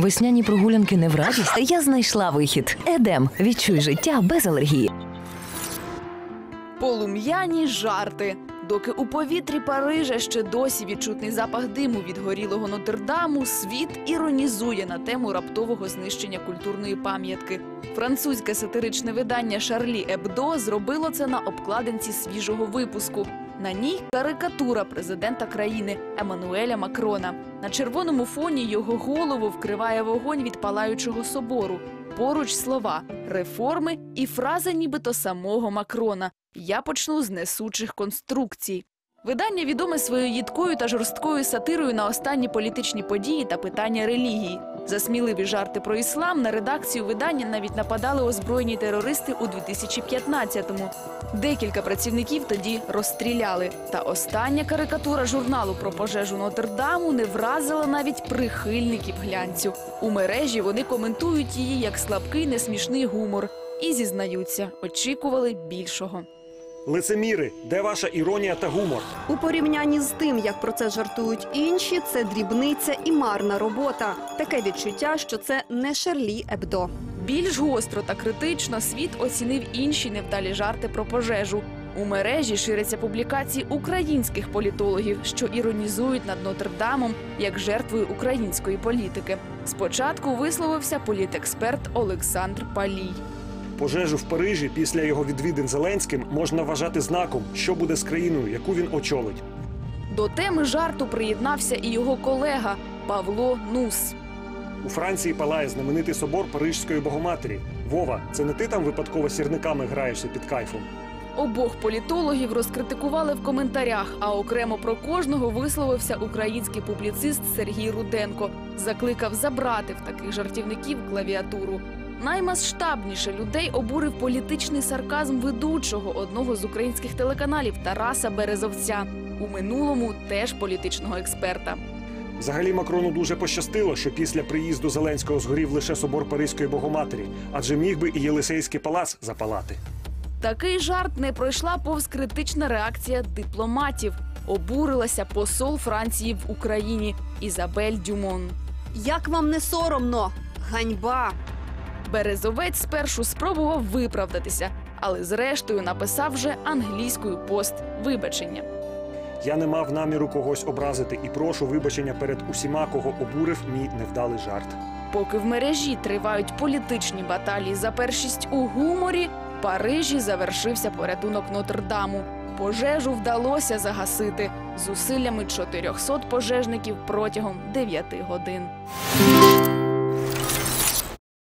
Весняні прогулянки не в радість. Я знайшла вихід. Едем. Відчуй життя без алергії. Полум'яні жарти. Доки у повітрі Парижа ще досі відчутний запах диму від горілого Нотр-Даму, світ іронізує на тему раптового знищення культурної пам'ятки. Французьке сатиричне видання Шарлі Ебдо зробило це на обкладинці свіжого випуску. На ній карикатура президента країни Еммануеля Макрона. На червоному фоні його голову вкриває вогонь від палаючого собору. Поруч слова реформи і фраза нібито самого Макрона. Я почну з несучих конструкцій. Видання відоме своєю їдкою та жорсткою сатирою на останні політичні події та питання релігії. За сміливі жарти про іслам на редакцію видання навіть нападали озброєні терористи у 2015-му. Декілька працівників тоді розстріляли. Та остання карикатура журналу про пожежу Нотр-Даму не вразила навіть прихильників глянцю. У мережі вони коментують її як слабкий несмішний гумор і зізнаються, очікували більшого. Лицеміри, де ваша іронія та гумор? У порівнянні з тим, як про це жартують інші, це дрібниця і марна робота. Таке відчуття, що це не Шарлі Ебдо. Більш гостро та критично світ оцінив інші невдалі жарти про пожежу. У мережі ширяться публікації українських політологів, що іронізують над Нотр-Дамом як жертвою української політики. Спочатку висловився політексперт Олександр Палій. Пожежу в Парижі після його відвідин Зеленським можна вважати знаком, що буде з країною, яку він очолить. До теми жарту приєднався і його колега Павло Нус. У Франції палає знаменитий собор Парижської Богоматері. Вова, це не ти там випадково сірниками граєшся під кайфом. Обох політологів розкритикували в коментарях, а окремо про кожного висловився український публіцист Сергій Руденко. Закликав забрати в таких жартівників клавіатуру. Наймасштабніше людей обурив політичний сарказм ведучого одного з українських телеканалів Тараса Березовця. У минулому теж політичного експерта. Взагалі Макрону дуже пощастило, що після приїзду Зеленського згорів лише собор Паризької Богоматері, адже міг би і Єлисейський палац запалати. Такий жарт не пройшла повз критична реакція дипломатів. Обурилася посол Франції в Україні Ізабель Дюмон. Як вам не соромно? Ганьба! Березовець спершу спробував виправдатися, але зрештою написав вже англійською пост вибачення. Я не мав наміру когось образити і прошу вибачення перед усіма, кого обурив мій невдалий жарт. Поки в мережі тривають політичні баталії за першість у гуморі, в Парижі завершився порятунок Нотр-Даму. Пожежу вдалося загасити зусиллями 400 пожежників протягом 9 годин.